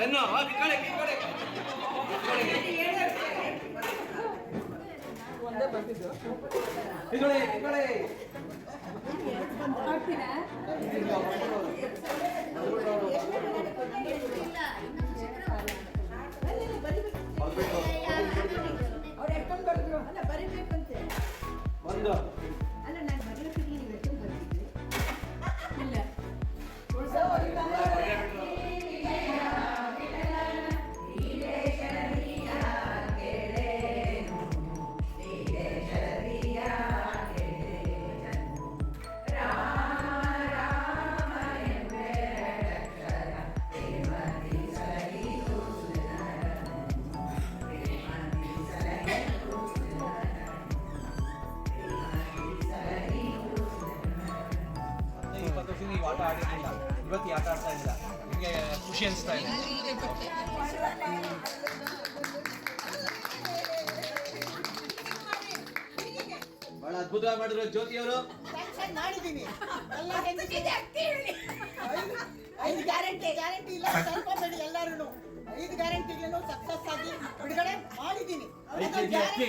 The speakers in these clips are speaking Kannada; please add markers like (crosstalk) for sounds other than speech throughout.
ಆ, ಕಿತ್ಕೊಳ್ಳಿ ಕಿತ್ಕೊಳ್ಳಿ. ಕಿತ್ಕೊಳ್ಳಿ ಕಿತ್ಕೊಳ್ಳಿ. ಅವ್ರು ಎಷ್ಟೊಂದು ಬರೆದ್ರು ಅಲ್ಲ ಬರಿಬೇಕಂತೆ ಒಂದು ನೀವು ಆಟ ಆಡಿರಲಿಲ್ಲ. ಇವತ್ತು ಆಟ ಆಡ್ತಾ ಇಲ್ಲ ನಿಮಗೆ ಖುಷಿ ಅನಿಸ್ತಾ ಇದೆ. ಬಹಳ ಅದ್ಭುತವಾಗಿ ಮಾಡಿದ್ರು ಜ್ಯೋತಿ ಅವರು. ಮಾಡಿದ್ದೀನಿ. ಐದು ಗ್ಯಾರಂಟಿ. ಗ್ಯಾರಂಟಿ ಇಲ್ಲ. (laughs) ಕಳ್ಕೊಬೇಡಿ ಎಲ್ಲರೂ ಐದು ಗ್ಯಾರಂಟಿಗಳನ್ನು ಸಕ್ಸಸ್ ಆಗಿ ಬಿಡುಗಡೆ ಮಾಡಿದ್ದೀನಿ. ಐದು ಕೆಜಿ ಅಕ್ಕಿ.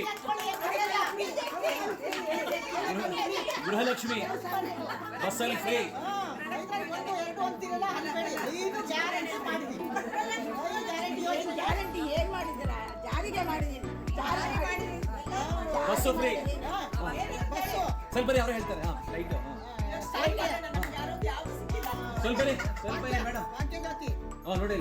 ಗೃಹಲಕ್ಷ್ಮಿ. ಬಸ್ಸಲ್ಲಿ ಫ್ರೀ ಮಾಡಿದ್ದೀರಾ ಜಾರಿಗೆ ಮಾಡಿದ್ದೀನಿ ಜಾರಿಗೆ ಮಾಡಿದ್ದೀನಿ ಬಸ್ಸು ಫ್ರೀ ಹಾ, ಸ್ವಲ್ಪ ಅವ್ರು ಹೇಳ್ತಾರೆ. ಹಾಂ ರೈಟ್ ಯಾರು ಸಿಕ್ಕಿಲ್ಲ ಸ್ವಲ್ಪ ಸ್ವಲ್ಪ ಮೇಡಮ್ ಹಾ ನೋಡಿ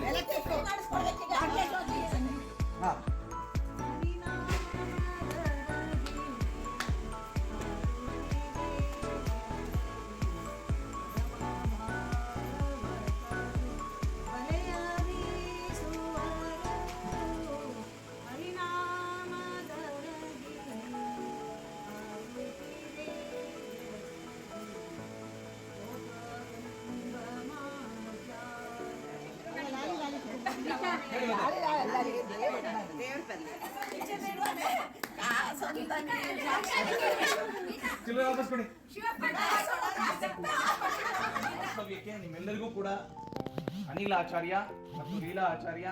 ನಿಮ್ಮೆಲ್ಲರಿಗೂ ಕೂಡ ಅನಿಲ ಆಚಾರ್ಯ ಮತ್ತು ಲೀಲಾ ಆಚಾರ್ಯ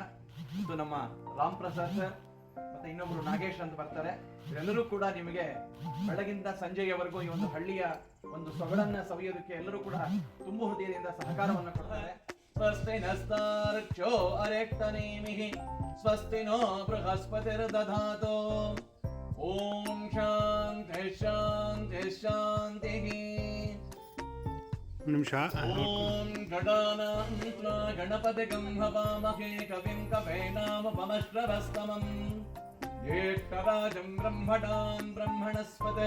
ಮತ್ತು ನಮ್ಮ ರಾಮ್ ಪ್ರಸಾದ್ ಸರ್ ಮತ್ತೆ ಇನ್ನೊಬ್ರು ನಾಗೇಶ್ ಅಂತ ಬರ್ತಾರೆ. ಎಲ್ಲರೂ ಕೂಡ ನಿಮಗೆ ಬೆಳಗಿಂದ ಸಂಜೆಯವರೆಗೂ ಈ ಒಂದು ಹಳ್ಳಿಯ ಒಂದು ಸೊಗಡನ್ನ ಸವಿಯೋದಕ್ಕೆ ಎಲ್ಲರೂ ಕೂಡ ತುಂಬು ಹೃದಯದಿಂದ ಸಹಕಾರವನ್ನು ಕೊಡ್ತಾರೆ. स्वस्ति नस्तार्क्षो अरेक्तनेमिः। स्वस्ति नो बृहस्पतिर्दधातु। ॐ शान्ति शान्ति शान्तिः। ॐ गणानां गणपतिगं भवामहे कविं ज्येष्ठराजं ब्रह्मणस्पत्।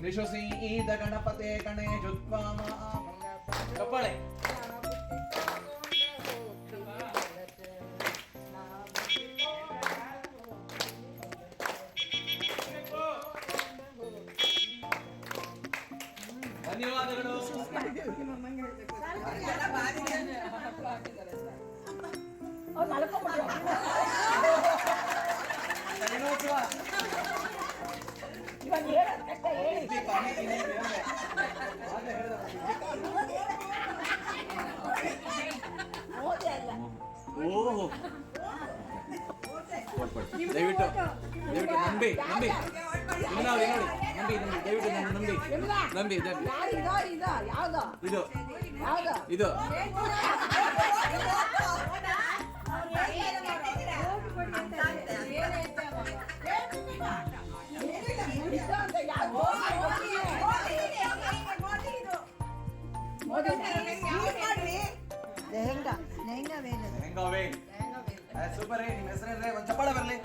ಆನಶೃಣ್ವನ್ನೋತಿಭಸ್ಸೇದಸಾಧನಂ ನಿಶುಸೀದ ಗಣಪತೆ ಗಣೇಶು ತ್ವಾಮ ಕಪ್ಪಳೆ ಧನ್ಯವಾದಗಳು ಗಣೇಶೋತ್ಸವ. ದೀಪ, ನೀತಿ, ಓಹೋ ದಯವಿಟ್ಟು ದಯವಿಟ್ಟು ನಂಬಿ ನಂಬಿ. ನೋಡಿ ನಂಬಿ ನಂಬಿ. ದಯವಿಟ್ಟು ನಂಬಿ. ನಂಬಿ ಇದು. ಇದು? ಇದೋ? ಲೆಹಂಗಾ ಲೆಹಂಗಾ ವೇಲ್ ಹೆಂಗವೇ ಸೂಪರ್ ನಿಮ್ಮ ಹೆಸರೇನ್ರೆ ಒಂದು ಚಪ್ಪಾಳೆ ಬರಲಿ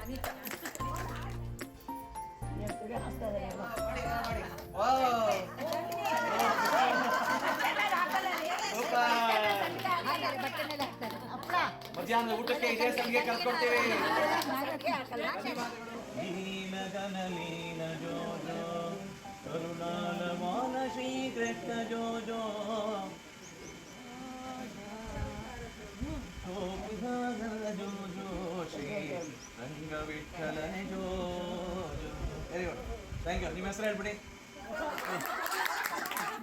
ಮಧ್ಯಾಹ್ನದ ಊಟಕ್ಕೆ ಇದೇ ಸಂಖ್ಯೆ ಕರ್ಕೊಡ್ತೀವಿ ಮಾರಕ್ಕೆ ಹಾಕಲ್ಲ ಲೀನ ಜೋ ಜೋ ಕರುಣಾಲ ಮಾನ ಶ್ರೀ ಕೃಷ್ಣ ಜೋ ಜೋ ಜೋ ಜೋ ಶ್ರೀ ವಿಠಲನೆ ಜೋ ವೆರಿ ಗುಡ್ ಥ್ಯಾಂಕ್ ಯು ನಿಮ್ಮ ಹೆಸರು ಹೇಳ್ಬಿಡಿ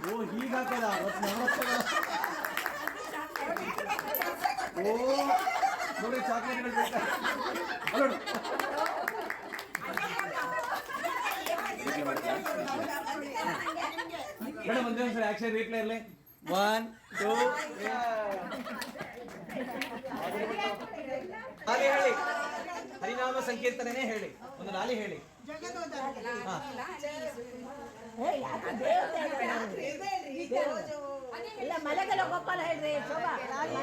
ಓ ರೂಪಾಯಿದ ಓ ನೋಡಿ, ಚಾಕ್ಲೇಟ್ಗಳು ಬೇಕಾ ಅಲ್ಲೋಡು ಮೇಡಮ್ ಒಂದೇ ಒಂದ್ಸರಿ ಆಕ್ಷನ್ ರೀಪ್ಲೇ ಇರಲಿ. ಒನ್ ಟೂ ಲಾಲಿ ಹೇಳಿ. ಹರಿನಾಮ ಸಂಕೀರ್ತನೇ ಹೇಳಿ. ಒಂದು ನಾಲಿ ಹೇಳಿ. ಮಲೆಗಳ ಗೋಪಾಲ ಹೇಳ್ರಿ ಶೋಭಾ. ಲಾಲಿ